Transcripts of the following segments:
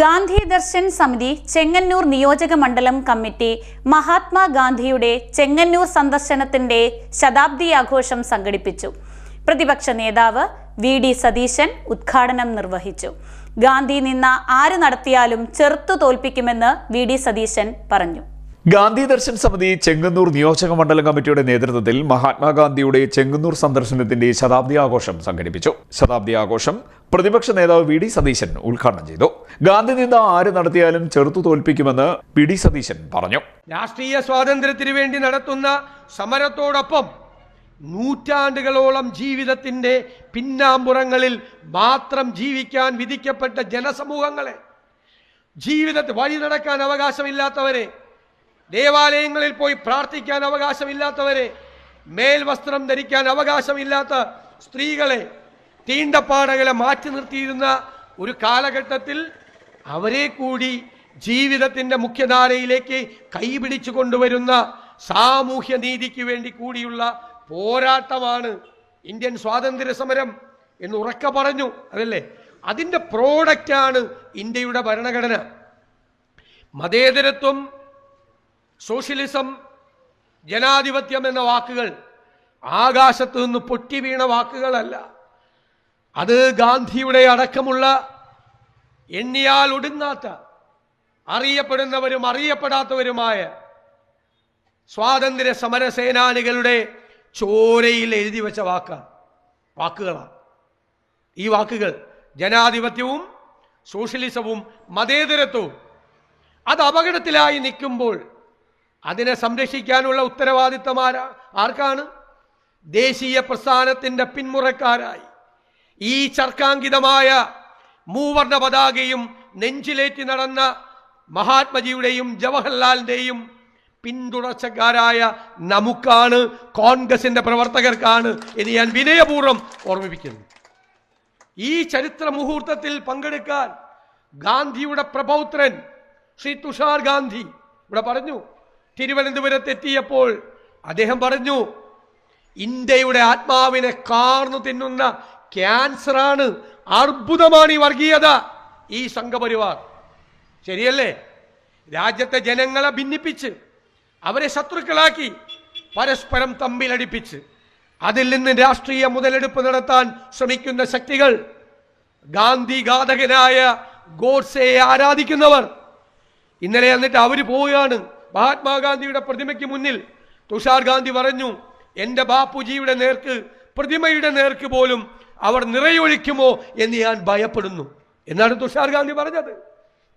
ഗാന്ധി ദർശൻ സമിതി ചെങ്ങന്നൂർ നിയോജക മണ്ഡലം കമ്മിറ്റി മഹാത്മാഗാന്ധിയുടെ ചെങ്ങന്നൂർ സന്ദർശനത്തിന്റെ ശതാബ്ദി ആഘോഷം സംഘടിപ്പിച്ചു. പ്രതിപക്ഷ നേതാവ് വി ഡി സതീശൻ ഉദ്ഘാടനം നിർവഹിച്ചു. ഗാന്ധി നിന്ന ആര് നടത്തിയാലും ചെറുത്തു തോൽപ്പിക്കുമെന്ന് വി ഡി സതീശൻ പറഞ്ഞു. ഗാന്ധി ദർശൻ സമിതി ചെങ്ങന്നൂർ നിയോജക മണ്ഡലം കമ്മിറ്റിയുടെ നേതൃത്വത്തിൽ മഹാത്മാഗാന്ധിയുടെ ചെങ്ങന്നൂർ സന്ദർശനത്തിന്റെ ശതാബ്ദി ആഘോഷം സംഘടിപ്പിച്ചു. ശതാബ്ദി ആഘോഷം പ്രതിപക്ഷ നേതാവ് വി ഡി സതീശൻ ഉദ്ഘാടനം ചെയ്തു. ഗാന്ധി നിന്ന ആര് നടത്തിയാലും ചെറുത്തു തോൽപ്പിക്കുമെന്ന് വി ഡി സതീശൻ പറഞ്ഞു. രാഷ്ട്രീയ സ്വാതന്ത്ര്യത്തിന് വേണ്ടി നടത്തുന്ന സമരത്തോടൊപ്പം നൂറ്റാണ്ടുകളോളം ജീവിതത്തിന്റെ പിന്നാമ്പുറങ്ങളിൽ മാത്രം ജീവിക്കാൻ വിധിക്കപ്പെട്ട ജനസമൂഹങ്ങളെ ജീവിതത്തിൽ വഴി നടക്കാൻ അവകാശമില്ലാത്തവരെ ദേവാലയങ്ങളിൽ പോയി പ്രാർത്ഥിക്കാൻ അവകാശമില്ലാത്തവരെ മേൽവസ്ത്രം ധരിക്കാൻ അവകാശമില്ലാത്ത സ്ത്രീകളെ തീണ്ടപ്പാടകളെ മാറ്റി നിർത്തിയിരുന്ന ഒരു കാലഘട്ടത്തിൽ അവരെ കൂടി ജീവിതത്തിന്റെ മുഖ്യധാരയിലേക്ക് കൈപിടിച്ചു കൊണ്ടുവരുന്ന സാമൂഹ്യ നീതിക്ക് വേണ്ടി കൂടിയുള്ള പോരാട്ടമാണ് ഇന്ത്യൻ സ്വാതന്ത്ര്യ സമരം എന്ന് ഉറക്ക പറഞ്ഞു അതല്ലേ? അതിന്റെ പ്രോഡക്റ്റാണ് ഇന്ത്യയുടെ ഭരണഘടന. മതേതരത്വം സോഷ്യലിസം ജനാധിപത്യം എന്ന വാക്കുകൾ ആകാശത്തു നിന്ന് പൊട്ടി വീണ വാക്കുകളല്ല. അത് ഗാന്ധിയുടെ അടക്കമുള്ള എണ്ണിയാൽ ഒടുങ്ങാത്ത അറിയപ്പെടുന്നവരും അറിയപ്പെടാത്തവരുമായ സ്വാതന്ത്ര്യ സമര സേനാനികളുടെ ചോരയിൽ എഴുതി വെച്ച വാക്കാണ് വാക്കുകളാണ്. ഈ വാക്കുകൾ ജനാധിപത്യവും സോഷ്യലിസവും മതേതരത്വവും അത് അപകടത്തിലായി നിൽക്കുമ്പോൾ അതിനെ സംരക്ഷിക്കാനുള്ള ഉത്തരവാദിത്തം ആരാ ആർക്കാണ്? ദേശീയ പ്രസ്ഥാനത്തിന്റെ പിന്മുറക്കാരായി. ഈ ചർക്കാങ്കിതമായ മൂവർണ പതാകയും നെഞ്ചിലേറ്റി നടന്ന മഹാത്മജിയുടെയും ജവഹർലാലിന്റെയും പിന്തുടർച്ചക്കാരായ നമുക്കാണ് കോൺഗ്രസിന്റെ പ്രവർത്തകർക്കാണ് എന്ന് ഞാൻ വിനയപൂർവം ഓർമ്മിപ്പിക്കുന്നു. ഈ ചരിത്ര മുഹൂർത്തത്തിൽ പങ്കെടുക്കാൻ ഗാന്ധിയുടെ പ്രപൗത്രൻ ശ്രീ തുഷാർ ഗാന്ധി ഇവിടെ പറഞ്ഞു തിരുവനന്തപുരത്ത് എത്തിയപ്പോൾ അദ്ദേഹം പറഞ്ഞു ഇന്ത്യയുടെ ആത്മാവിനെ കാർന്നു തിന്നുന്ന ക്യാൻസറാണ് അർബുദമാണ് ഈ വർഗീയത ഈ സംഘപരിവാർ. ശരിയല്ലേ? രാജ്യത്തെ ജനങ്ങളെ ഭിന്നിപ്പിച്ച് അവരെ ശത്രുക്കളാക്കി പരസ്പരം തമ്മിലടിപ്പിച്ച് അതിൽ നിന്ന് രാഷ്ട്രീയ മുതലെടുപ്പ് നടത്താൻ ശ്രമിക്കുന്ന ശക്തികൾ ഗാന്ധി ഘാതകനായ ഗോഡ്സയെ ആരാധിക്കുന്നവർ. ഇന്നലെ എന്നിട്ട് അവർ പോവുകയാണ്. മഹാത്മാഗാന്ധിയുടെ പ്രതിമയ്ക്ക് മുന്നിൽ തുഷാർ ഗാന്ധി പറഞ്ഞു എന്റെ ബാപ്പുജിയുടെ നേർക്ക് പ്രതിമയുടെ നേർക്ക് പോലും അവർ നിറയൊഴിക്കുമോ എന്ന് ഞാൻ ഭയപ്പെടുന്നു. എന്നാണ് തുഷാർ ഗാന്ധി പറഞ്ഞത്.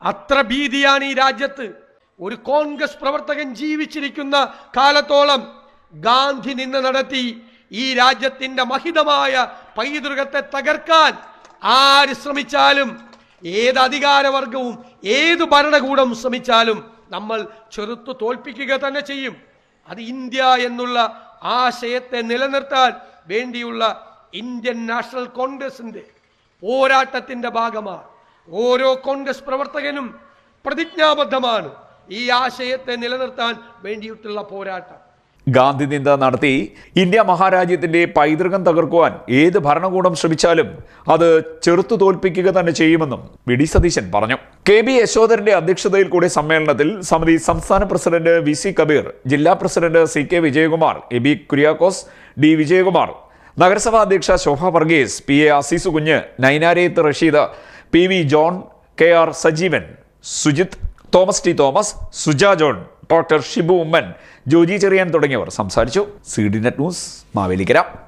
അത്ര ഭീതിയാണ് ഈ രാജ്യത്ത്. ഒരു കോൺഗ്രസ് പ്രവർത്തകൻ ജീവിച്ചിരിക്കുന്ന കാലത്തോളം ഗാന്ധി നിന്ന് നടത്തി ഈ രാജ്യത്തിന്റെ മഹിതമായ പൈതൃകത്തെ തകർക്കാൻ ആര് ശ്രമിച്ചാലും ഏത് അധികാരവർഗവും ഏത് ഭരണകൂടം ശ്രമിച്ചാലും നമ്മൾ ചെറുത്തു തോൽപ്പിക്കുക തന്നെ ചെയ്യും. അത് ഇന്ത്യ എന്നുള്ള ആശയത്തെ നിലനിർത്താൻ വേണ്ടിയുള്ള ഇന്ത്യൻ നാഷണൽ കോൺഗ്രസിന്റെ പോരാട്ടത്തിന്റെ ഭാഗമാണ്. ഓരോ കോൺഗ്രസ് പ്രവർത്തകനും പ്രതിജ്ഞാബദ്ധമാണ് ഈ ആശയത്തെ നിലനിർത്താൻ വേണ്ടിയിട്ടുള്ള പോരാട്ടം. ഗാന്ധി നിന്ദ നടത്തി. ഇന്ത്യ മഹാരാജ്യത്തിന്റെ പൈതൃകം തകർക്കുവാൻ ഏത് ഭരണകൂടം ശ്രമിച്ചാലും അത് ചെറുത്തു തോൽപ്പിക്കുക തന്നെ ചെയ്യുമെന്നും വി ഡി സതീശൻ പറഞ്ഞു. കെ ബി യശോധരന്റെ അധ്യക്ഷതയിൽ കൂടിയ സമ്മേളനത്തിൽ സമിതി സംസ്ഥാന പ്രസിഡന്റ് വി സി കബീർ ജില്ലാ president C K Vijayakumar A B Kuriakose D Vijayakumar നഗരസഭാ അധ്യക്ഷ Shobha Varghese P A Aziz Kunju Nainarath Rasheed P V John K R Sajeevan Sujith Thomas T Thomas Suja John doctor Shibu Oommen Joji Cherian തുടങ്ങിയവർ സംസാരിച്ചു. C D net news Mavelikkara.